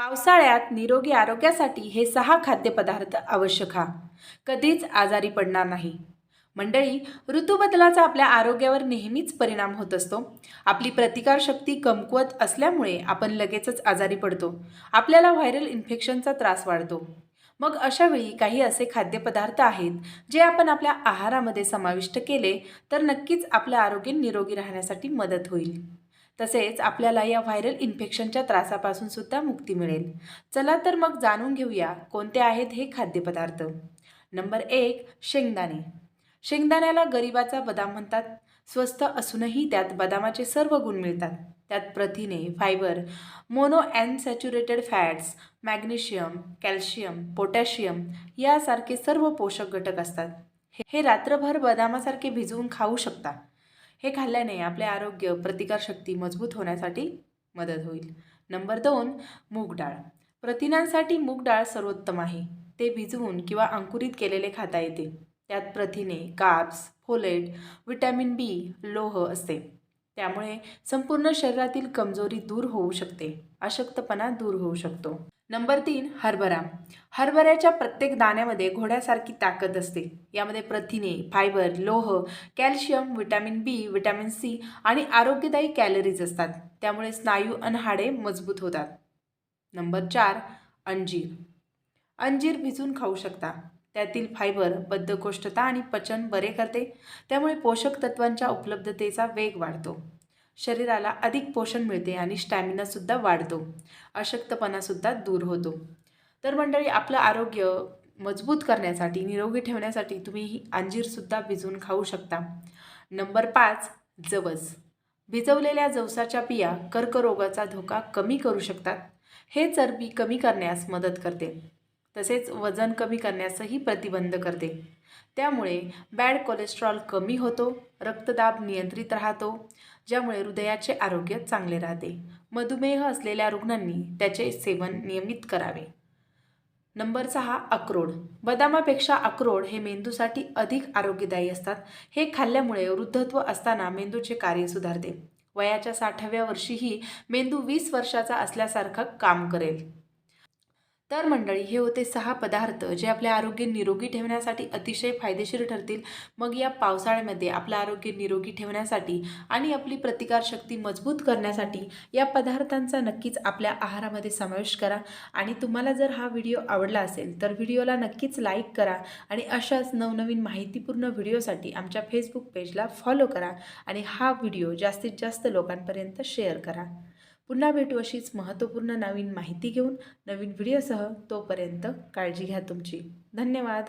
पावसाळ्यात निरोगी आरोग्यासाठी हे सहा खाद्यपदार्थ आवश्यक हा. कधीच आजारी पडणार नाही. मंडळी ऋतूबदलाचा आपल्या आरोग्यावर नेहमीच परिणाम होत असतो. आपली प्रतिकारशक्ती कमकुवत असल्यामुळे आपण लगेचच आजारी पडतो. आपल्याला व्हायरल इन्फेक्शनचा त्रास वाढतो. मग अशावेळी काही असे खाद्यपदार्थ आहेत जे आपण आपल्या आहारामध्ये समाविष्ट केले तर नक्कीच आपलं आरोग्य निरोगी राहण्यासाठी मदत होईल. तसेच आपल्याला या व्हायरल इन्फेक्शनच्या त्रासापासून सुद्धा मुक्ती मिळेल. चला तर मग जाणून घेऊया कोणते आहेत हे खाद्यपदार्थ. नंबर एक शेंगदाणे. शेंगदाण्याला गरिबाचा बदाम म्हणतात. स्वस्त असूनही त्यात बदामाचे सर्व गुण मिळतात. त्यात प्रथिने fibre mono unsaturated fats magnesium calcium potassium यासारखे सर्व पोषक घटक असतात. हे- हे रात्रभर बदामासारखे भिजवून खाऊ शकता. हे खाल्ल्याने आपले आरोग्य प्रतिकारशक्ती मजबूत होण्यासाठी मदत होईल. नंबर दोन मूग डाळ. प्रथिनांसाठी मूग डाळ सर्वोत्तम आहे. ते भिजवून किंवा अंकुरित केलेले खाता येते. त्यात प्रथिने काप्स फोलेट व्हिटॅमिन बी लोह असते. त्यामुळे संपूर्ण शरीरातील कमजोरी दूर होऊ शकते अशक्तपणा दूर होऊ शकतो. नंबर तीन हरभरा. हरभऱ्याच्या प्रत्येक दाण्यामध्ये घोड्यासारखी ताकद असते. यामध्ये प्रथिने फायबर लोह calcium vitamin B vitamin C आणि आरोग्यदायी कॅलरीज असतात. त्यामुळे स्नायू आणि हाडे मजबूत होतात. नंबर चार अंजीर. अंजीर भिजून खाऊ शकता. त्यातील फायबर बद्धकोष्ठता आणि पचन बरे करते. त्यामुळे पोषक तत्वांच्या उपलब्धतेचा वेग वाढतो. शरीराला अधिक पोषण मिळते आणि स्टॅमिनासुद्धा वाढतो. अशक्तपणासुद्धा दूर होतो. तर मंडळी आपलं आरोग्य मजबूत करण्यासाठी निरोगी ठेवण्यासाठी तुम्ही ही अंजीरसुद्धा भिजवून खाऊ शकता. नंबर पाच जवस. भिजवलेल्या जवसाच्या बिया कर्करोगाचा धोका कमी करू शकतात. हे चरबी कमी करण्यास मदत करते. तसेच वजन कमी करण्यासही प्रतिबंध करते. त्यामुळे बॅड कोलेस्ट्रॉल कमी होतो रक्तदाब नियंत्रित राहतो ज्यामुळे हृदयाचे आरोग्य चांगले राहते. मधुमेह असलेल्या रुग्णांनी त्याचे सेवन नियमित करावे. नंबर सहा अक्रोड. बदामापेक्षा अक्रोड हे मेंदूसाठी अधिक आरोग्यदायी असतात. हे खाल्ल्यामुळे वृद्धत्व असताना मेंदूचे कार्य सुधारते. वयाच्या साठाव्या वर्षीही मेंदू वीस वर्षाचा असल्यासारखं काम करेल. तर मंडळी हे होते सहा पदार्थ जे आपले आरोग्य निरोगी ठेवण्यासाठी अतिशय फायदेशीर ठरतील. मग या पावसाळ्यामध्ये आपलं आरोग्य निरोगी ठेवण्यासाठी आणि आपली प्रतिकारशक्ती मजबूत करण्यासाठी या पदार्थांचा नक्कीच आपल्या आहारामध्ये समावेश करा. आणि तुम्हाला जर हा व्हिडिओ आवडला असेल तर व्हिडिओला नक्कीच लाईक करा आणि अशाच नवनवीन माहितीपूर्ण व्हिडिओसाठी आमच्या फेसबुक पेजला फॉलो करा आणि हा व्हिडिओ जास्तीत जास्त लोकांपर्यंत शेअर करा. पुन्हा भेटू अशीच महत्त्वपूर्ण नवीन माहिती घेऊन नवीन व्हिडिओसह तोपर्यंत काळजी घ्या तुमची. धन्यवाद.